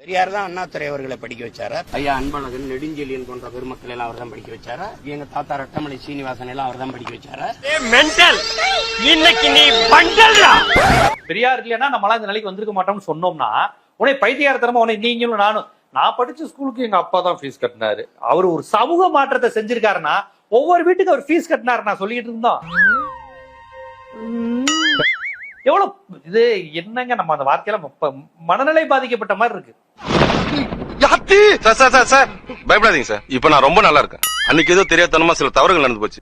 பெரியார் தான் அண்ணாதுரை அவர்களை படிக்க வச்சாரா? ஐயா அன்பழகன் நெடுஞ்செழியன் போன்ற பெருமக்கள் எல்லாம் அவர் தான் படிக்க வச்சாரா? எங்க தாத்தா ரட்டமலை சீனிவாசன் எல்லாம் அவர் தான் படிக்க வச்சாரா? மென்டல் இன்னைக்கு நீ பண்டல்டா! பெரியார் இல்லைன்னா நம்மளாம் இந்த நிலைக்கு வந்திருக்க மாட்டோம்னு சொன்னோம்னா உடனே பைத்தியாரத்தனமா உடனே நீங்களும் நானும். நான் படிச்ச ஸ்கூலுக்கு எங்க அப்பா தான் ஃபீஸ் கட்டினாரு. அவர் ஒரு சமூக மாற்றத்தை செஞ்சிருக்காருன்னா ஒவ்வொரு வீட்டுக்கு அவர் ஃபீஸ் கட்டினாரு நான் சொல்லிட்டு இருந்தோம். எவ்வளவு இது என்னங்க நம்ம அந்த வார்த்தையில மனநிலை பாதிக்கப்பட்ட மாதிரி இருக்கு. Sir sir sir sir. பயப்படாதீங்க சார். இப்ப நான் ரொம்ப நல்லா இருக்கேன். அன்னைக்கு ஏதோ தெரியாதனமா சில தவறுகள் நடந்து போச்சு.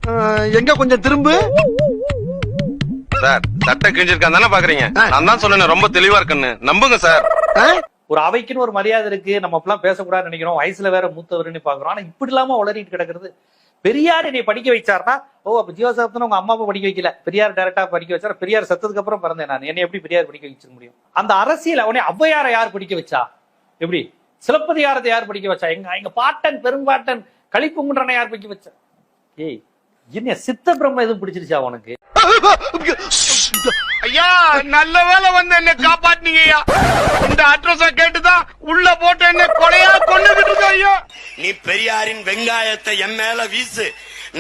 எங்க கொஞ்சம் திரும்பு? சார் சட்டை கிழிஞ்சிருக்கான் தானே பாக்குறீங்க? நான் தான் சொன்னேன் ரொம்ப தெளிவா இருக்கேன்னு. நம்புங்க சார். ஒரு அவைக்குன்னு ஒரு மரியாதை இருக்கு. நம்ம அப்பெல்லாம் பேசக்கூடாதுன்னு நினைக்கிறோம். வயசுல வேற மூத்தவர்னு பாக்குறோம். ஆனா இப்படி இல்லாம உளறிட்டு கிடக்குறது பெரியார் என்னை படிக்க வச்சாருன்னா ஓ அப்ப ஜீவசாப்தன் உங்க அம்மா அப்பா படிக்க வைக்கல. பெரியார் டைரக்டா படிக்க வச்சார்? பெரியார் செத்ததுக்கு அப்புறம் பிறந்தேன் நான். என்னை எப்படி பெரியார் படிக்க வச்சிருக்க முடியும்? அந்த அரசியல் அவனே ஔவையாரை யார் படிக்க வச்சா? எப்படி? சிலப்பதிகாரத்தை யார் படிக்க வச்சா? எங்க எங்க பாட்டன் பெரும்பாட்டன் களிப்புங்குன்றனை யார் படிக்க வச்சா? ஏய் என்ன சித்த பிரம்ம எதுவும் பிடிச்சிருச்சா உனக்கு? ஐயா நல்ல வேலை வந்து என்ன காப்பாத்தினீங்க ஐயா இந்த அட்ரஸ கேட்டுதான் உள்ள போட்டு என்ன கொலையா கொண்டுகிட்டு இருக்கோம் ஐயா. நீ பெரியாரின் வெங்காயத்தை என் மேல வீசு.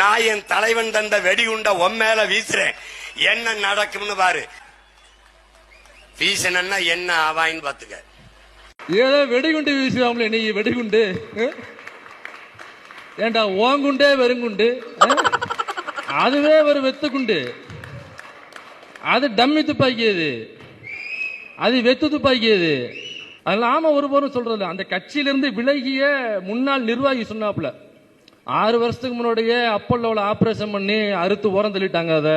நான் என் தலைவன் தந்த வெடிகுண்ட உன் மேல வீசுறேன். என்ன நடக்கும்னு பாரு. வீசணும்னா என்ன ஆவாயின்னு பாத்துக்க ஏதோ வெடிகுண்டு வீசுவாங்களே நீ வெடிகுண்டு? ஏண்டா ஓங்குண்டே வெறுங்குண்டு? அதுவே ஒரு வெத்து குண்டு. அது டம்மி துப்பாக்கி அது அது வெத்து துப்பாக்கி அது அதில் ஆமா ஒருபோரும் சொல்றது அந்த கட்சியிலிருந்து விலகிய முன்னாள் நிர்வாகி சொன்னாப்புல. ஆறு வருஷத்துக்கு முன்னாடியே அப்பல்லோல ஆபரேஷன் பண்ணி அறுத்து ஓரம் தள்ளிட்டாங்க அதை.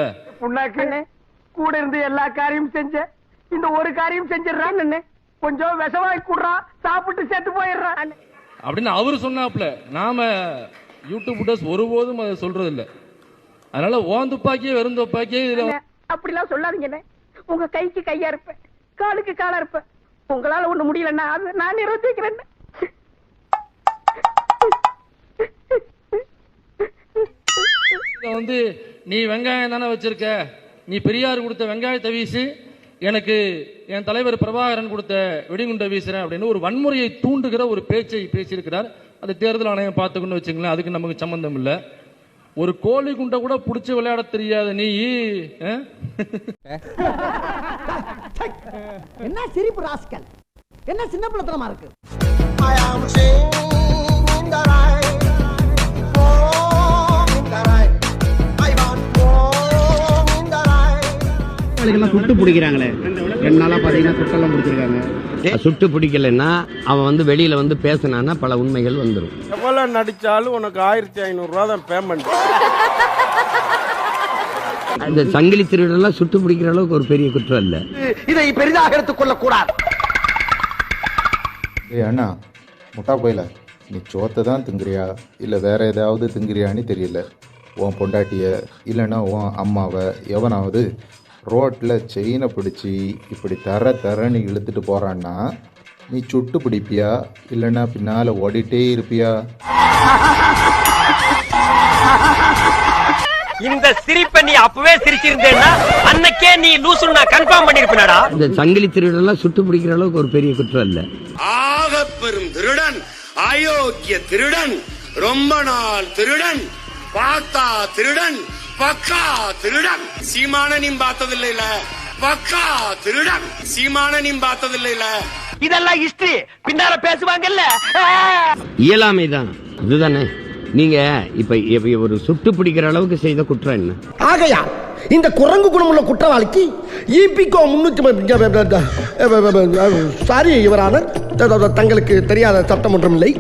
கூட இருந்து எல்லா காரியமும் செஞ்ச இந்த ஒரு காரியம் செஞ்சிடறான் கொஞ்சம் விஷவாய் கூடுறான் சாப்பிட்டு செத்து போயிடுறான் அப்படின்னு அவர் சொன்னாப்ல நாம யூடியூப் ஒருபோதும் அதை சொல்றது இல்ல அதனால ஓன் துப்பாக்கியே வெறும் துப்பாக்கியே இதுல அப்படிலாம் சொல்லாதீங்கண்ணே உங்க கைக்கு கையா இருப்பேன். காலுக்கு காலா இருப்பேன். உங்களால ஒண்ணு முடியலன்னா அது நான் நிறுத்திக்கிறேன் வந்து நீ வெங்காயம் தானே வச்சிருக்க? நீ பெரியார் கொடுத்த வெங்காயத்தை வீசு எனக்கு என் தலைவர் பிரபாகரன் கொடுத்த வெடிகுண்டை வீசுறேன் அப்படின்னு ஒரு வன்முறையை தூண்டுகிற ஒரு பேச்சை பேசியிருக்கிறார். அது தேர்தல் ஆணையம் பார்த்துக்கணும்னு வச்சுங்களேன் அதுக்கு நமக்கு சம்பந்தம் இல்லை. ஒரு கோழி குண்டை கூட பிடிச்சி விளையாட தெரியாத. நீ? என்ன சிரிப்பு ராஸ்கல்? என்ன சின்ன பிள்ளைத்தனமா இருக்கு? சுட்டு பிடிக்கிறாங்களே ரெண்டு நாளா பாத்தீங்கன்னா சுட்டெல்லாம் பிடிச்சிருக்காங்க. சுட்டு பிடிக்கலன்னா அவன் வந்து வெளியில வந்து பேசினான்னா பல உண்மைகள் வந்துடும் எவ்வளவு நடிச்சாலும் உனக்கு ஆயிரத்தி ஐநூறு ரூபா தான் பேமெண்ட் இந்த சங்கிலி திருடெல்லாம் சுட்டு பிடிக்கிற அளவுக்கு ஒரு பெரிய குற்றம் இல்லை. இதை பெரிதாக எடுத்துக் கொள்ள கூடாது ஏய் அண்ணா முட்டா போயில நீ சோத்தை தான் திங்குறியா இல்லை வேற ஏதாவது திங்குறியான்னு தெரியல. உன் பொண்டாட்டிய இல்லைன்னா உன் அம்மாவை எவனாவது ரோட்டில் செயினை பிடிச்சி இப்படி தர தரன்னு இழுத்துட்டு போறான்னா நீ சுட்டு பிடிப்பியா? இல்லைன்னா பின்னால் ஓடிட்டே இருப்பியா? இந்த சிரிப்பை நீ அப்பவே சிரிச்சிருந்தேன்னா அன்னைக்கே நீ லூசுன்னு நான் கன்ஃபார்ம் பண்ணிருப்பேனடா. இந்த சங்கிலி திருடெல்லாம் சுட்டு பிடிக்கிற அளவுக்கு ஒரு பெரிய குற்றம் இல்லை. ஆக பெரும் திருடன் அயோக்கிய திருடன் ரொம்ப நாள் திருடன் பார்த்தா திருடன் பக்கா திருடன். சீமானனையும் பார்த்ததில்லைல. பக்கா திருடன். சீமானனையும் பார்த்ததில்லைல. இதெல்லாம் ஹிஸ்டரி பின்னால பேசுவாங்கல்ல. இயலாமை தான் இதுதானே. நீங்க இப்ப இப்ப ஒரு சுட்டு பிடிக்கிற அளவுக்கு செய்த குற்றம் என்ன? ஆகையா இந்த குரங்கு குணமுள்ள குற்றவாளிக்கு இபிகோ முன்னூத்தி சாரி இவரான தங்களுக்கு தெரியாத சட்டம் ஒன்றும் இல்லை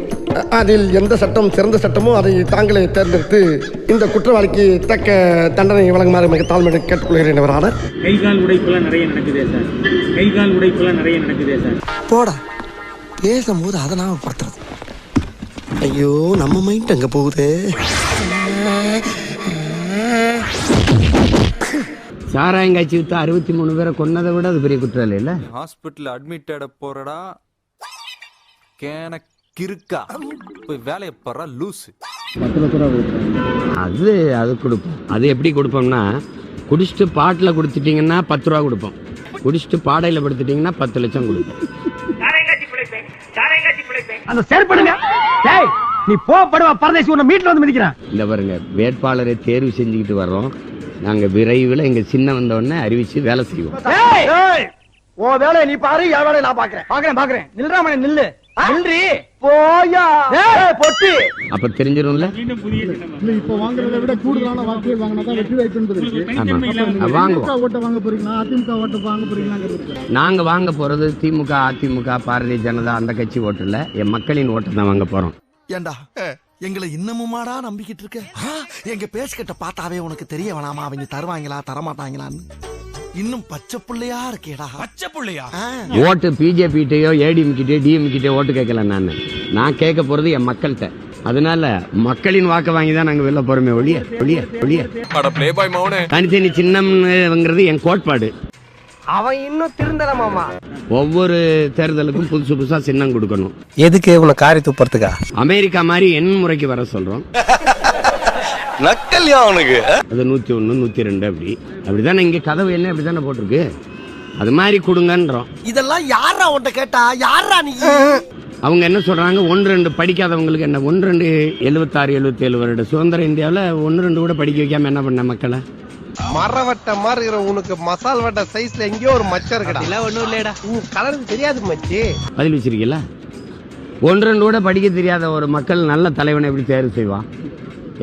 அதில் எந்த சட்டம் சிறந்த சட்டமோ அதை தாங்களே தேர்ந்தெடுத்து இந்த குற்றவாளிக்கு தக்க தண்டனை வழங்குமாறு மிக தாழ்மையுடன் கேட்டுக்கொள்கிறேன் இவரான கை கால் உடைப்புலாம் நிறைய நடக்குதே சார். கை கால் உடைப்புலாம் நிறைய நடக்குதே சார். போடா. பேசும்போது அதை நாம படுத்துறது. ஐயோ நம்ம மைண்ட் அங்க போகுது? சாராயம் காய்ச்சி வித்து அறுபத்தி மூணு பேரை கொன்னதை விட அது பெரிய குற்றம் இல்லைல்ல ஹாஸ்பிட்டல் அட்மிட் ஆட போறடா. கேன கிறுக்கா. போய் வேலையை போறா லூசு. அது அது கொடுப்போம். அது எப்படி கொடுப்போம்னா குடிச்சிட்டு பாட்டில் கொடுத்துட்டீங்கன்னா பத்து ரூபா கொடுப்போம். குடிச்சிட்டு பாடையில் படுத்துட்டீங்கன்னா பத்து லட்சம் கொடுப்போம். அந்த செயற்படுங்க டேய் நீ போ படுவா பரதேசி உன்னை மீட்ல வந்து மிதிக்கிறேன். இந்த பாருங்க வேட்பாளரை தேர்வு செஞ்சுக்கிட்டு வர்றோம். நாங்க விரைவில் எங்க சின்ன வந்த உடனே அறிவிச்சு வேலை செய்வோம். ஏய்! உன் வேலையை நீ பாரு என் வேலையை நான் பாக்குறேன். பாக்குறேன் பாக்குறேன். நில்றாம நில்லு. நில்றி போயா. ஏய்! பொட்டி. அப்ப தெரிஞ்சிடும்ல? இப்ப வாங்குறதை விட கூடுதலான வாக்குகள் வாங்கினா தான் வெற்றி வாய்ப்புன்றது இருக்கு. ஆமா. வாங்குவோம். ஓட்டை வாங்க போறீங்களா? அதிமுக ஓட்டை வாங்க போறீங்களாங்கிறது இருக்கு நாங்க வாங்க போறது திமுக அதிமுக பாரதிய ஜனதா அந்த கட்சி ஓட்டு இல்ல. என் மக்களின் ஓட்டை தான் வாங்க போறோம். ஏண்டா? எங்களை இன்னமுமாடா நம்பிக்கிட்டு இருக்க? எங்க பேசுகிட்ட பார்த்தாவே உனக்கு தெரிய வேணாமா? அவங்க தருவாங்களா தரமாட்டாங்களான்னு. இன்னும் பச்சை புள்ளையா இருக்கேடா. பச்சை புள்ளையா? ஓட்டு பிஜேபி கிட்டயோ ஏடிஎம் கிட்டயோ டிஎம் கிட்டயோ ஓட்டு கேட்கல நான். நான் கேட்க போறது என் மக்கள்கிட்ட. அதனால மக்களின் வாக்கு வாங்கி தான் நாங்க வெளில போறோமே ஒழிய ஒழிய ஒழிய. தனித்தனி சின்னம்ங்கிறது என் கோட்பாடு. அவன் இன்னும் திருந்தல மாமா. ஒவ்வொரு தேர்தலுக்கும் புதுசு புதுசா சின்னம் கொடுக்கணும். எதுக்கு உன காரி துப்புறதுக்கா? அமெரிக்கா மாதிரி எண் முறைக்கு வர சொல்றோம். நக்கல்யா அவனுக்கு. அது நூத்தி ஒண்ணு நூத்தி ரெண்டு அப்படி. அப்படிதானே இங்க கதவு என்ன அப்படிதானே போட்டிருக்கு? அது மாதிரி கொடுங்கன்றோம். இதெல்லாம் யாரா உன்ட்ட கேட்டா? யாரா நீ? அவங்க என்ன சொல்றாங்க? ஒன்று ரெண்டு படிக்காதவங்களுக்கு என்ன? ஒன்று ரெண்டு எழுபத்தாறு எழுபத்தி ஏழு வருட சுதந்திர இந்தியாவில் ஒன்று ரெண்டு கூட படிக்க வைக்காம என்ன பண்ண மக்களை? மரவட்ட மாதிரி இருக்கிற உனக்கு மசால் வட்ட சைஸ்ல எங்கேயோ ஒரு மச்சம் இருக்குடா. இல்ல ஒண்ணும் இல்லடா உன் கலருக்கு தெரியாது மச்சி. பதில் வச்சிருக்கீங்களா ஒன்று ரெண்டு கூட படிக்க தெரியாத ஒரு மக்கள் நல்ல தலைவனை எப்படி தேர்வு செய்வான்?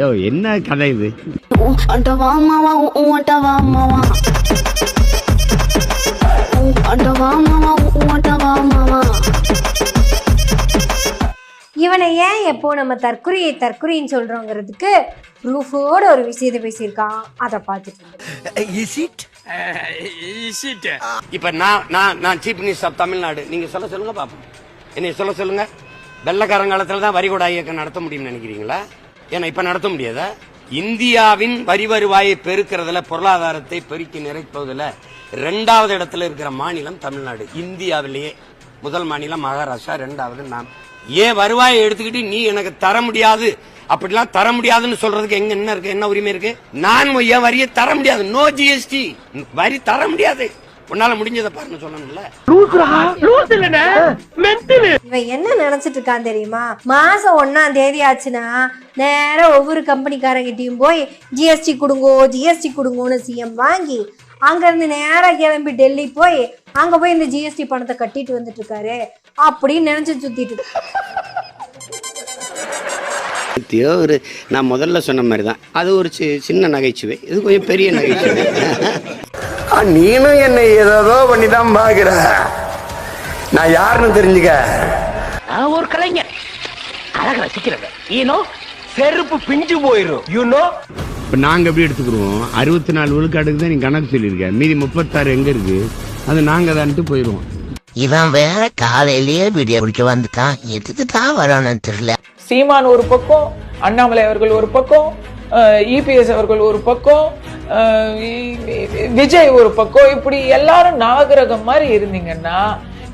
யோ என்ன கதை இது? அண்டவா இவனை ஏன் எப்போ நம்ம தற்குறியை தற்குறின்னு சொல்றோங்கிறதுக்கு ப்ரூஃபோட ஒரு விஷயத்தை பேசியிருக்கான். அதை பார்த்துட்டு இருந்தேன். இப்ப நான் நான் நான் சீஃப் மினிஸ்டர் ஆஃப் தமிழ்நாடு நீங்க சொல்ல சொல்லுங்க பாப்போம். என்னை சொல்ல சொல்லுங்க. வெள்ளக்காரங்காலத்துல தான் வரி கொடா இயக்கம் நடத்த முடியும்னு நினைக்கிறீங்களா? ஏன்னா இப்ப நடத்த முடியாதா? இந்தியாவின் வரி வருவாயை பெருக்கிறதுல பொருளாதாரத்தை பெருக்கி நிறைப்பதுல ரெண்டாவது இடத்துல இருக்கிற மாநிலம் தமிழ்நாடு. இந்தியாவிலேயே முதல் மாநிலம் மகாராஷ்டிரா ரெண்டாவது நாம் ஏன் வருவாயை எடுத்துக்கிட்டு நீ எனக்கு தர முடியாது? அப்படிலாம் தர முடியாதுன்னு சொல்றதுக்கு எங்க என்ன இருக்கு? என்ன உரிமை இருக்கு? நான் என் வரியை தர முடியாது. நோ ஜிஎஸ்டி வரி தர முடியாது. உன்னால முடிஞ்சதை பாருன்னு சொல்லணும்ல. இவன் என்ன நினைச்சிட்டு இருக்கான் தெரியுமா? மாசம் ஒன்னாம் தேதி ஆச்சுன்னா நேரா ஒவ்வொரு கம்பெனிக்காரங்கிட்டயும் போய் ஜிஎஸ்டி கொடுங்கோ ஜிஎஸ்டி கொடுங்கோன்னு சிஎம் வாங்கி அங்க இருந்து நேரா கிளம்பி டெல்லி போய் அங்க போய் இந்த ஜிஎஸ்டி பணத்தை கட்டிட்டு வந்துட்டு இருக்காரு. அப்படின்னு நினைச்சு சுத்திட்டு ஒரு நான் முதல்ல சொன்ன மாதிரி தான் அது ஒரு சி- சின்ன நகைச்சுவை. இது கொஞ்சம் பெரிய நகைச்சுவை. நீனும் என்னை ஏதோ பண்ணி தான் பாக்குற நான் யாருன்னு தெரிஞ்சுக்க. நான் ஒரு கலைஞர் அழக ரசிக்கிறவன் ஈனோ செருப்பு பிஞ்சு போயிரும். யூனோ இப்போ நாங்கள் எப்படி எடுத்துக்கிடுவோம் அறுபத்தி நாலு விழுக்காடுக்கு தான் நீ கணக்கு சொல்லியிருக்க. மீதி முப்பத்தாறு எங்கே இருக்கு? அது நாங்கள் தான்ட்டு போயிடுவோம் இவன் வேற காலையிலேயே வீடியோ பிடிக்க வந்துட்டான். எதுக்கு தான் வரானு தெரியல. சீமான் ஒரு பக்கம் அண்ணாமலை அவர்கள் ஒரு பக்கம் இபிஎஸ் அவர்கள் ஒரு பக்கம் அஹ், இ- இ- விஜய் ஒரு பக்கம். இப்படி எல்லாரும் நாகரகம் மாதிரி இருந்தீங்கன்னா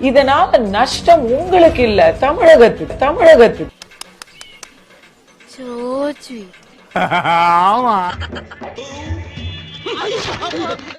இதனால நஷ்டம் உங்களுக்கு இல்ல தமிழகத்துக்கு ஆமா.